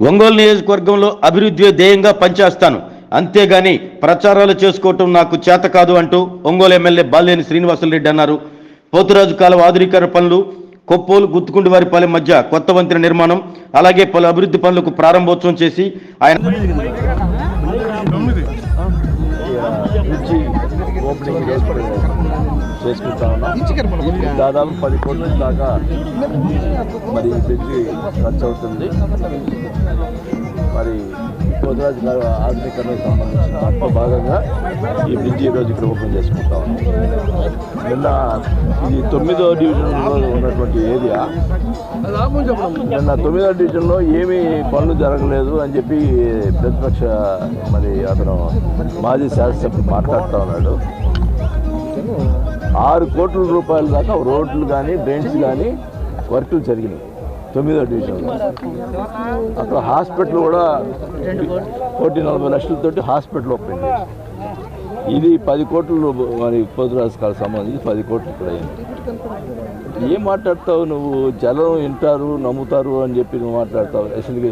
ఒంగోలు నియోజకవర్గంలో అభివృద్ధి ధ్యేయంగా పనిచేస్తాను. అంతేగాని ప్రచారాలు చేసుకోవటం నాకు చేత కాదు అంటూ ఒంగోలు ఎమ్మెల్యే బాలేని శ్రీనివాసులరెడ్డి అన్నారు. పోతురాజు కాలువ ఆధునీకరణ పనులు కొప్పోలు గుత్తుకుండి వారిపాలెం మధ్య కొత్త వంతెన నిర్మాణం అలాగే పలు అభివృద్ధి పనులకు ప్రారంభోత్సవం చేసి ఆయన ఓపెనింగ్ చేసుకుంటా ఉన్నాం. దాదాపు పది కోట్ల దాకా మరి బ్రిడ్జి ఖర్చు అవుతుంది. మరి పోతరాజు గారు ఆధునీకరణకు సంబంధించిన దాంట్లో భాగంగా ఈ బ్రిడ్జి ఈరోజు ఇక్కడ ఓపెన్ చేసుకుంటా ఉన్నాం. నిన్న ఇది తొమ్మిదో డివిజన్లో ఉన్నటువంటి ఏరియా నిన్న తొమ్మిదో డివిజన్లో ఏమీ పనులు జరగలేదు అని చెప్పి ప్రతిపక్ష మరి అతను మాజీ శాసనసభ్యుడు మాట్లాడుతూ ఉన్నాడు. ఆరు కోట్ల రూపాయల దాకా రోడ్లు కానీ డ్రైన్స్ కానీ వర్కులు జరిగినాయి. తొమ్మిదో డివిజన్ అక్కడ హాస్పిటల్ కూడా కోటి నలభై లక్షలతోటి హాస్పిటల్ ఓపెన్ ఇది పది కోట్లు మరి పొద్దురాజకాలకు సంబంధించి పది కోట్లు ఇక్కడ అయింది. ఏం మాట్లాడతావు నువ్వు? జనం వింటారు నమ్ముతారు అని చెప్పి నువ్వు మాట్లాడతావు. అసలు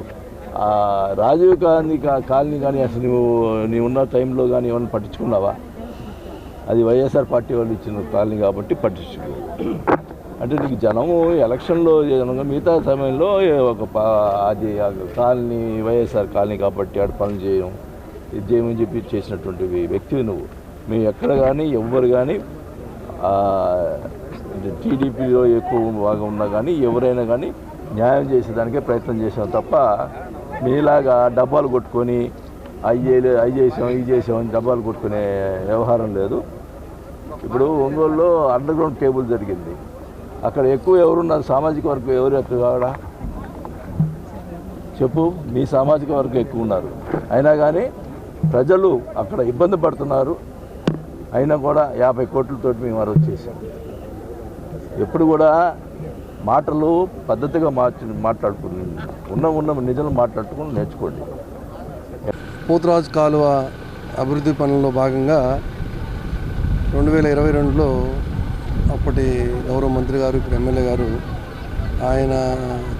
రాజీవ్ గాంధీ కా- కాలనీ కానీ అసలు నువ్వు నీ ఉన్న టైంలో కానీ ఏమైనా పట్టించుకున్నావా? అది వైఎస్ఆర్ పార్టీ వాళ్ళు ఇచ్చిన కాలనీ కాబట్టి పట్టించుకో. అంటే నీకు జనము ఎలక్షన్లో మిగతా సమయంలో ఒక పా- అది కాలనీ వైఎస్ఆర్ కాలనీ కాబట్టి ఆడ పనులు చేయడం ఇది చేయమని చెప్పి చేసినటువంటి వ్యక్తివి నువ్వు. మేము ఎక్కడ కానీ ఎవ్వరు కానీ టీడీపీలో ఎక్కువ భాగం ఉన్నా కానీ ఎవరైనా కానీ న్యాయం చేసేదానికే ప్రయత్నం చేసాం తప్ప మీలాగా డబ్బాలు కొట్టుకొని అవి చేయలే అవి చేసాం ఇవి చేసాం అని డబ్బాలు కొట్టుకునే వ్యవహారం లేదు. ఇప్పుడు ఒంగోలులో అండర్ గ్రౌండ్ కేబుల్ జరిగింది. అక్కడ ఎక్కువ ఎవరున్నారు? సామాజిక వర్గం ఎవరు ఎక్కువ కావడా? చెప్పు మీ సామాజిక వర్గం ఎక్కువ ఉన్నారు. అయినా కానీ ప్రజలు అక్కడ ఇబ్బంది పడుతున్నారు. అయినా కూడా యాభై కోట్లతో మేము వారు వచ్చేసాం ఎప్పుడు కూడా మాటలు పద్ధతిగా మార్చి మాట్లాడుకుని ఉన్న ఉన్న నిజాలు మాట్లాడుకుని నేర్చుకోండి. పోతురాజు కాలువ అభివృద్ధి పనుల్లో భాగంగా రెండు వేల ఇరవై రెండులో అప్పటి గౌరవ మంత్రి గారు ఇప్పుడు ఎమ్మెల్యే గారు ఆయన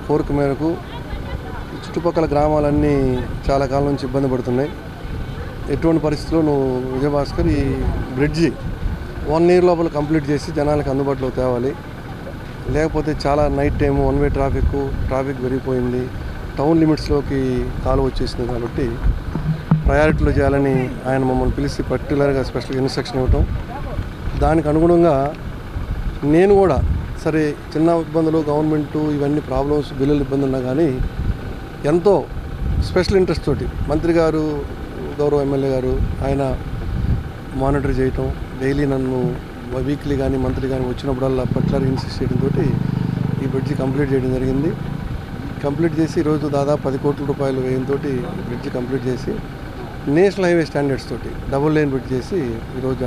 కోరిక మేరకు చుట్టుపక్కల గ్రామాలన్నీ చాలా కాలం నుంచి ఇబ్బంది పడుతున్నాయి. ఎటువంటి పరిస్థితుల్లో నువ్వు విజయభాస్కర్ ఈ బ్రిడ్జి వన్ ఇయర్ లోపల కంప్లీట్ చేసి జనాలకు అందుబాటులో తేవాలి. లేకపోతే చాలా night time one way traffic traffic పెరిగిపోయింది. టౌన్ లిమిట్స్లోకి కాలువ వచ్చేసింది కాబట్టి ప్రయారిటీలో చేయాలని ఆయన మమ్మల్ని పిలిచి పర్టికులర్గా స్పెషల్ ఇన్స్ట్రక్షన్ ఇవ్వటం. దానికి అనుగుణంగా నేను కూడా సరే చిన్న ఇబ్బందులు గవర్నమెంట్ ఇవన్నీ ప్రాబ్లమ్స్ బిల్లుల ఇబ్బంది ఉన్నా కానీ ఎంతో స్పెషల్ ఇంట్రెస్ట్ తోటి మంత్రి గారు గౌరవ ఎమ్మెల్యే గారు ఆయన మానిటర్ చేయటం డైలీ నన్ను వీక్లీ కానీ మంత్లీ కానీ వచ్చినప్పుడల్లా పర్టికులర్ ఇన్సిస్ట్ తోటి ఈ బ్రిడ్జి కంప్లీట్ చేయడం జరిగింది. కంప్లీట్ చేసి ఈరోజు దాదాపు పది కోట్ల రూపాయలు వ్యయంతో బ్రిడ్జి కంప్లీట్ చేసి నేషనల్ హైవే స్టాండర్డ్స్ తోటి డబుల్ లైన్ బ్రిడ్జ్ చేసి ఈరోజు